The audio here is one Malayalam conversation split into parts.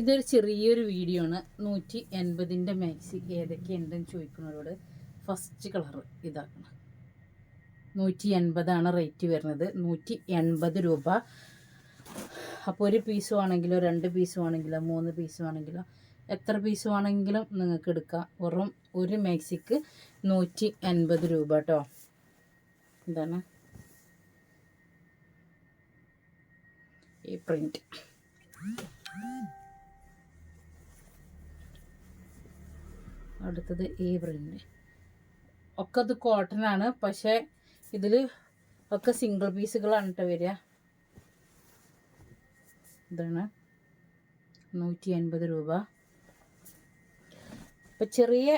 ഇതൊരു ചെറിയൊരു വീഡിയോ ആണ്. നൂറ്റി എൺപതിന്റെ മാക്സി ഏതൊക്കെയുണ്ടെന്ന് ചോദിക്കുന്നവരോട് ഫസ്റ്റ് കളർ ഇതാക്കണം. നൂറ്റി എൺപതാണ് റേറ്റ് വരുന്നത്. നൂറ്റി എൺപത് രൂപ. അപ്പോൾ ഒരു പീസ് ആണെങ്കിലോ രണ്ട് പീസ് ആണെങ്കിലോ മൂന്ന് പീസ് ആണെങ്കിലോ എത്ര പീസ് ആണെങ്കിലും നിങ്ങൾക്ക് എടുക്കാം. വെറും ഒരു മാക്സിക്ക് നൂറ്റി എൺപത് രൂപ കേട്ടോ എന്താണ് ഈ പ്രിന്റ് അടുത്തത് ഈ ഒക്കെ ഇത് കോട്ടൺ ആണ്. പക്ഷേ ഇതിൽ ഒക്കെ സിംഗിൾ പീസുകളാണ് കേട്ടോ വരിക. ഇതാണ് നൂറ്റി അൻപത് രൂപ. ഇപ്പം ചെറിയ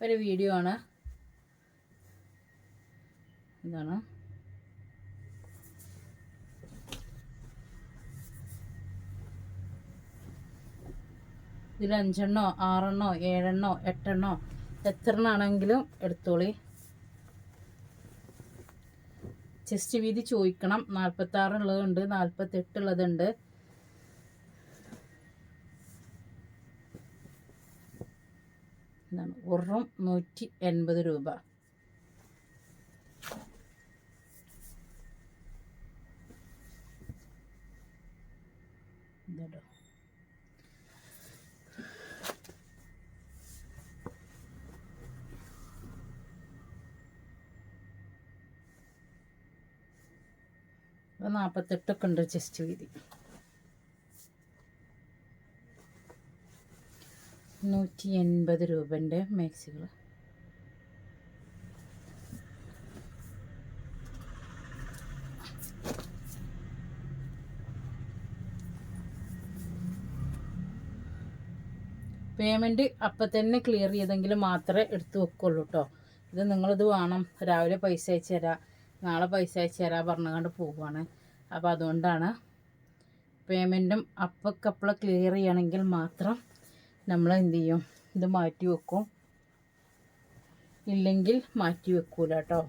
ഒരു വീഡിയോ ആണ്. ഇതാണ്. ഇതിൽ അഞ്ചെണ്ണോ ആറെണ്ണോ ഏഴെണ്ണോ എട്ടെണ്ണോ എത്ര ആണെങ്കിലും എടുത്തോളി. ചെസ്റ്റ് വീതി ചോദിക്കണം. നാൽപ്പത്താറുള്ളതുണ്ട് നാൽപ്പത്തെട്ടുള്ളതുണ്ട് എന്താണ് ഒറും നൂറ്റി എൺപത് രൂപ. ഇതാട്ടോ അപ്പോൾ നാൽപ്പത്തെട്ടൊക്കെ ഉണ്ട് ചെസ്റ്റ് വീതി. നൂറ്റി എൺപത് രൂപന്റെ മാക്സികൾ. പേയ്മെന്റ് അപ്പം തന്നെ ക്ലിയർ ചെയ്തെങ്കിൽ മാത്രമേ എടുത്ത് വെക്കുള്ളൂ കേട്ടോ. ഇത് നിങ്ങളിത് വേണം. രാവിലെ പൈസ അയച്ചു തരാം. നാളെ പൈസ അയച്ചു തരാം പറഞ്ഞുകൊണ്ട് പോവുകയാണ്. അപ്പോൾ അതുകൊണ്ടാണ് പേയ്മെന്റും അപ്പക്കപ്പള ക്ലിയർ ചെയ്യണമെങ്കിൽ മാത്രം നമ്മൾ എന്ത് ചെയ്യും? ഇത് മാറ്റി വെക്കും. ഇല്ലെങ്കിൽ മാറ്റി വെക്കൂല കേട്ടോ.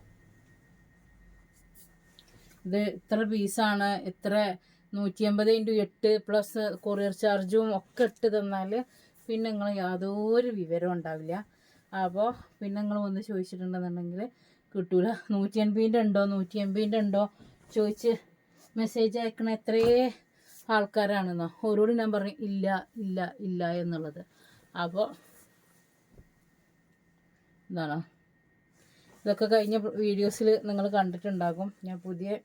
ഇത് ഇത്ര പീസാണ്. ഇത്ര നൂറ്റി അമ്പത് ഇന്റു എട്ട് പ്ലസ് കൊറിയർ ചാർജും ഒക്കെ ഇട്ട് തന്നാൽ പിന്നെ നിങ്ങൾ യാതൊരു വിവരം ഉണ്ടാവില്ല. അപ്പോൾ പിന്നെ നിങ്ങൾ വന്ന് ചോദിച്ചിട്ടുണ്ടെന്നുണ്ടെങ്കിൽ കിട്ടൂല. നൂറ്റി എൺപതിന്റെ ഉണ്ടോ? നൂറ്റി എൺപതിന്റെ ഉണ്ടോ? ചോദിച്ച് മെസ്സേജ് അയക്കണ എത്രയേ ആൾക്കാരാണെന്നോ. ഓരോട് ഞാൻ പറഞ്ഞു ഇല്ല ഇല്ല ഇല്ല എന്നുള്ളത്. അപ്പോൾ എന്താണ് ഇതൊക്കെ കഴിഞ്ഞ വീഡിയോസിൽ നിങ്ങൾ കണ്ടിട്ടുണ്ടാകും. ഞാൻ പുതിയ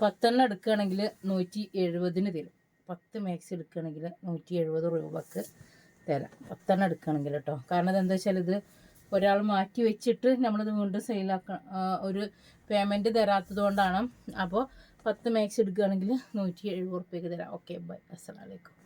പത്തെണ്ണം എടുക്കുകയാണെങ്കിൽ നൂറ്റി എഴുപതിന് തരും. പത്ത് മാക്സ് എടുക്കുകയാണെങ്കിൽ നൂറ്റി എഴുപത് രൂപക്ക് തരാം. പത്തെണ്ണം എടുക്കുകയാണെങ്കിൽ കേട്ടോ. കാരണം എന്താ വെച്ചാൽ ഇത് ഒരാൾ മാറ്റി വെച്ചിട്ട് നമ്മളിത് വീണ്ടും സെയിലാക്കണം ഒരു പേയ്മെന്റ് തരാത്തത് കൊണ്ടാണ് അപ്പോൾ പത്ത് മാക്സ് എടുക്കുകയാണെങ്കിൽ നൂറ്റി എഴുപത് തരാം. ഓക്കെ ബൈ അസ്സലാമലൈക്കും